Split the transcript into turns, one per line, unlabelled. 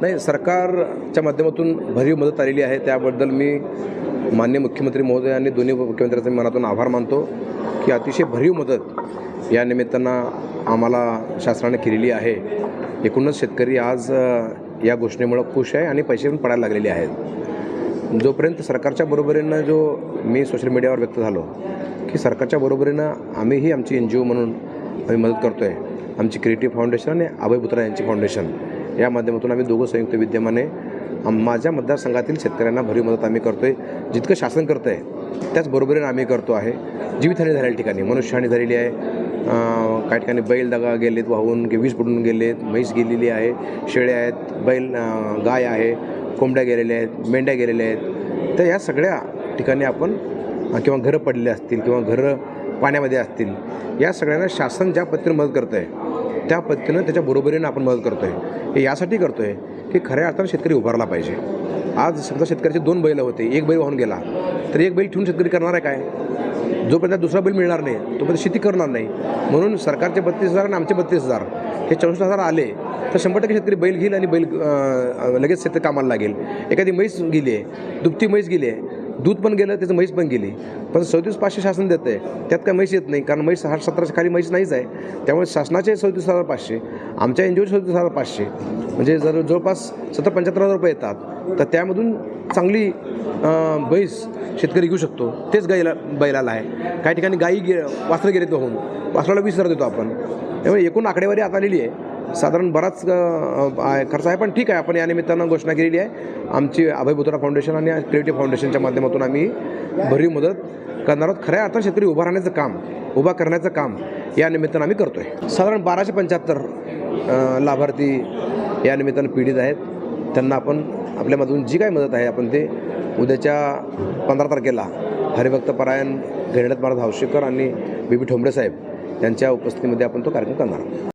नाही सरकारच्या माध्यमातून भरीव मदत आलेली आहे. त्याबद्दल मी मान्य मुख्यमंत्री महोदय आणि दोन्ही मुख्यमंत्र्यांचे मनातून आभार मानतो की अतिशय भरीव मदत या निमित्तानं आम्हाला शासनाने केलेली आहे. एकूणच शेतकरी आज या घोषणेमुळं खुश आहे आणि पैसे पण पडायला लागलेले आहेत. जोपर्यंत सरकारच्या बरोबरीनं जो मी सोशल मीडियावर व्यक्त झालो की सरकारच्या बरोबरीनं आम्हीही आमची एन जी ओ म्हणून आम्ही मदत करतो आहे आमची क्रिएटिव्ह फाउंडेशन आणि अभय बुत्रा यांची फाउंडेशन. या माध्यमातून आम्ही दोघं संयुक्त विद्यमाने माझ्या मतदारसंघातील शेतकऱ्यांना भरीव मदत आम्ही करतो आहे जितकं शासन करतं आहे त्याचबरोबरीनं आम्ही करतो आहे. जीवितहानी झालेल्या ठिकाणी मनुष्यहानी झालेली आहे. काही ठिकाणी बैल दगा गेलेत वाहून की वीज पडून गेलेत म्हैस गेलेली आहे शेळ्या आहेत बैल गाय आहे कोंबड्या गेलेल्या आहेत मेंढ्या गेलेल्या आहेत. तर या सगळ्या ठिकाणी आपण किंवा घरं पडलेली असतील किंवा घरं पाण्यामध्ये असतील या सगळ्यांना शासन ज्या पद्धतीने मदत करतं आहे त्या पद्धतीनं त्याच्या बरोबरीनं आपण मदत करतो आहे हे यासाठी करतो आहे की खऱ्या अर्थानं शेतकरी उभारला पाहिजे. आज समजा शेतकऱ्याचे दोन बैल होते एक बैल वाहून गेला तर एक बैल ठेवून शेतकरी करणार आहे काय? जोपर्यंत दुसरा बैल मिळणार नाही तोपर्यंत शेती करणार नाही. म्हणून सरकारचे बत्तीस हजार आणि आमचे बत्तीस हजार हे चौसष्ट हजार आले तर शंभर टक्के शेतकरी बैल घेईल आणि बैल लगेच शेतकरी कामाला लागेल. एखादी म्हैस गेली आहे दुभती म्हैस गेली आहे दूध पण गेलं त्याचं म्हैस पण गेली. पण सदतीस पाचशे शासन देतं आहे त्यात काय म्हैस येत नाही कारण म्हैस हा सतराशे खाली म्हैस नाहीच आहे. त्यामुळे शासनाचे सदतीस हजार पाचशे आमच्या एन जी ओचे सदतीस हजार पाचशे. म्हणजे जर जवळपास सत्तर पंच्याहत्तर हजार रुपये येतात तर त्यामधून चांगली म्हैस शेतकरी घेऊ शकतो. तेच गाईला बैलाला आहे. काही ठिकाणी गाई गे वासरं गिरे तो होऊन वासराला वीस हजार देतो आपण. त्यामुळे एकूण आकडेवारी आता आलेली आहे. साधारण बराच खर्च आहे पण ठीक आहे. आपण या निमित्तानं घोषणा केलेली आहे. आमची अभय बुत्रा फाउंडेशन आणि क्रिएटिव्ह फाउंडेशनच्या माध्यमातून आम्ही भरीव मदत करणार आहोत. खऱ्या अर्थात शेतकरी उभा राहण्याचं काम उभा करण्याचं काम या निमित्तानं आम्ही करतो आहे साधारण बाराशे पंच्याहत्तर लाभार्थी या निमित्तानं पीडित आहेत. त्यांना आपण आपल्यामधून जी काय मदत आहे आपण ते उद्याच्या पंधरा तारखेला हरिभक्त परायण घेण्यात महाराज हावशेकर आणि बी बी ठोंबरे साहेब यांच्या उपस्थितीमध्ये आपण तो कार्यक्रम करणार आहोत.